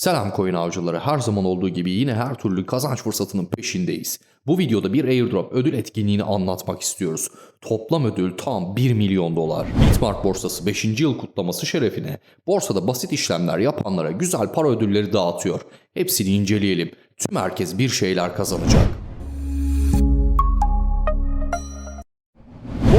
Selam coin avcıları her zaman olduğu gibi yine her türlü kazanç fırsatının peşindeyiz. Bu videoda bir airdrop ödül etkinliğini anlatmak istiyoruz. Toplam ödül tam 1 milyon dolar. Bitmark borsası 5. yıl kutlaması şerefine borsada basit işlemler yapanlara güzel para ödülleri dağıtıyor. Hepsini inceleyelim. Tüm herkes bir şeyler kazanacak.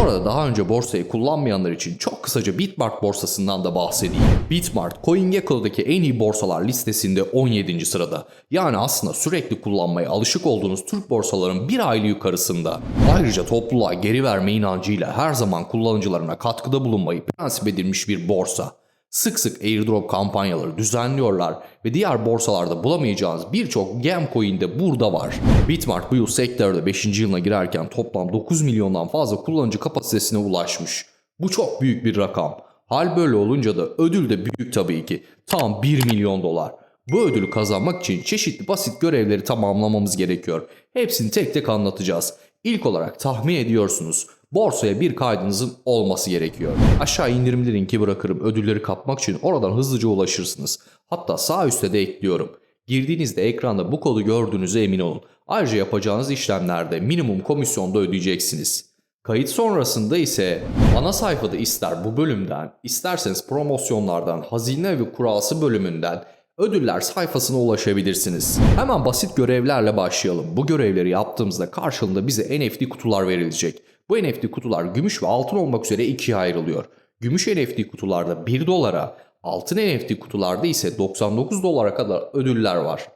Bu arada daha önce borsayı kullanmayanlar için çok kısaca Bitmart borsasından da bahsedeyim. Bitmart, CoinGecko'daki en iyi borsalar listesinde 17. sırada. Yani aslında sürekli kullanmaya alışık olduğunuz Türk borsaların bir aylı yukarısında. Ayrıca topluluğa geri verme inancıyla her zaman kullanıcılarına katkıda bulunmayı prensip edilmiş bir borsa. Sık sık airdrop kampanyaları düzenliyorlar ve diğer borsalarda bulamayacağınız birçok gem coin de burada var. Bitmart bu yıl sektörde 5. yılına girerken toplam 9 milyondan fazla kullanıcı kapasitesine ulaşmış. Bu çok büyük bir rakam. Hal böyle olunca da ödül de büyük tabii ki. Tam 1 milyon dolar. Bu ödülü kazanmak için çeşitli basit görevleri tamamlamamız gerekiyor. Hepsini tek tek anlatacağız. İlk olarak tahmin ediyorsunuz. Borsaya bir kaydınızın olması gerekiyor. Aşağı indirimli linki bırakırım ödülleri kapmak için oradan hızlıca ulaşırsınız. Hatta sağ üstte de ekliyorum. Girdiğinizde ekranda bu kodu gördüğünüze emin olun. Ayrıca yapacağınız işlemlerde minimum komisyonda ödeyeceksiniz. Kayıt sonrasında ise ana sayfada ister bu bölümden, isterseniz promosyonlardan, hazine ve kurası bölümünden ödüller sayfasına ulaşabilirsiniz. Hemen basit görevlerle başlayalım. Bu görevleri yaptığımızda karşılığında bize NFT kutular verilecek. Bu NFT kutular gümüş ve altın olmak üzere ikiye ayrılıyor. Gümüş NFT kutularda 1 dolara, altın NFT kutularda ise 99 dolara kadar ödüller var.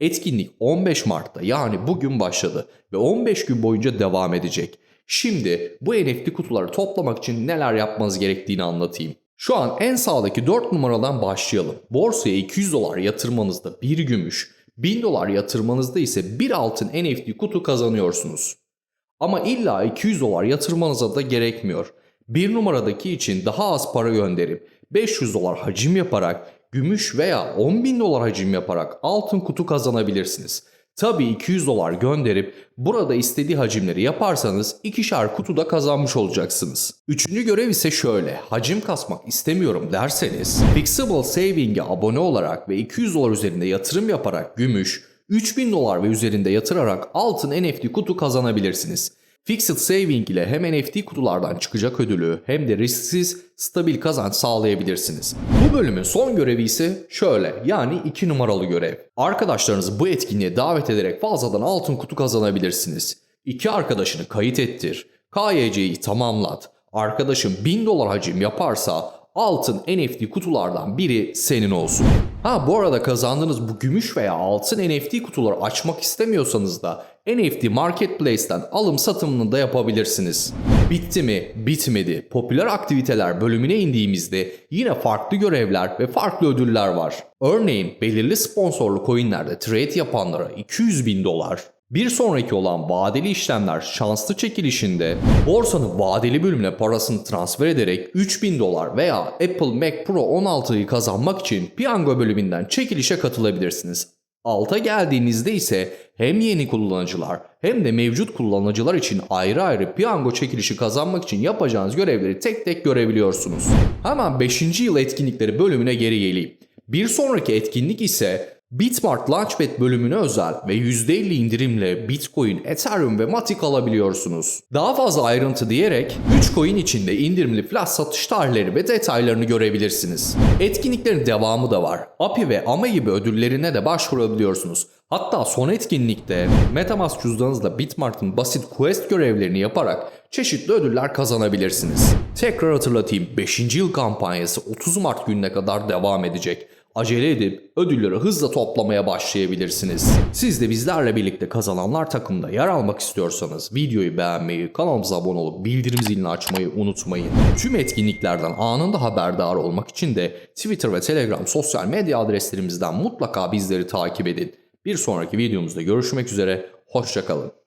Etkinlik 15 Mart'ta yani bugün başladı ve 15 gün boyunca devam edecek. Şimdi bu NFT kutuları toplamak için neler yapmanız gerektiğini anlatayım. Şu an en sağdaki 4 numaradan başlayalım. Borsaya 200 dolar yatırmanızda bir gümüş, 1000 dolar yatırmanızda ise bir altın NFT kutu kazanıyorsunuz. Ama illa 200 dolar yatırmanıza da gerekmiyor. Bir numaradaki için daha az para gönderip 500 dolar hacim yaparak gümüş veya 10 bin dolar hacim yaparak altın kutu kazanabilirsiniz. Tabii 200 dolar gönderip burada istediği hacimleri yaparsanız ikişer kutuda kazanmış olacaksınız. Üçüncü görev ise şöyle. Hacim kasmak istemiyorum derseniz Fixable Saving'e abone olarak ve 200 dolar üzerinde yatırım yaparak gümüş, 3000 dolar ve üzerinde yatırarak altın NFT kutu kazanabilirsiniz. Fixed Saving ile hem NFT kutulardan çıkacak ödülü hem de risksiz stabil kazanç sağlayabilirsiniz. Bu bölümün son görevi ise şöyle yani 2 numaralı görev. Arkadaşlarınızı bu etkinliğe davet ederek fazladan altın kutu kazanabilirsiniz. İki arkadaşını kayıt ettir. KYC'yi tamamlat. Arkadaşın 1000 dolar hacim yaparsa altın NFT kutulardan biri senin olsun. Ha bu arada kazandığınız bu gümüş veya altın NFT kutuları açmak istemiyorsanız da NFT Marketplace'ten alım satımını da yapabilirsiniz. Bitti mi? Bitmedi. Popüler aktiviteler bölümüne indiğimizde yine farklı görevler ve farklı ödüller var. Örneğin belirli sponsorlu coinlerde trade yapanlara 200 bin dolar, bir sonraki olan vadeli işlemler şanslı çekilişinde borsanın vadeli bölümüne parasını transfer ederek 3000 dolar veya Apple Mac Pro 16'yı kazanmak için piyango bölümünden çekilişe katılabilirsiniz. Alta geldiğinizde ise hem yeni kullanıcılar hem de mevcut kullanıcılar için ayrı ayrı piyango çekilişi kazanmak için yapacağınız görevleri tek tek görebiliyorsunuz. Hemen 5. yıl etkinlikleri bölümüne geri geleyim. Bir sonraki etkinlik ise Bitmart Launchpad bölümüne özel ve %50 indirimle Bitcoin, Ethereum ve Matic alabiliyorsunuz. Daha fazla ayrıntı diyerek 3 coin içinde indirimli flash satış tarihleri ve detaylarını görebilirsiniz. Etkinliklerin devamı da var. API ve AMA gibi ödüllerine de başvurabiliyorsunuz. Hatta son etkinlikte Metamask cüzdanınızla Bitmart'ın basit quest görevlerini yaparak çeşitli ödüller kazanabilirsiniz. Tekrar hatırlatayım 5. yıl kampanyası 30 Mart gününe kadar devam edecek. Acele edip ödülleri hızla toplamaya başlayabilirsiniz. Siz de bizlerle birlikte kazananlar takımda yer almak istiyorsanız videoyu beğenmeyi, kanalımıza abone olup bildirim zilini açmayı unutmayın. Tüm etkinliklerden anında haberdar olmak için de Twitter ve Telegram sosyal medya adreslerimizden mutlaka bizleri takip edin. Bir sonraki videomuzda görüşmek üzere, hoşçakalın.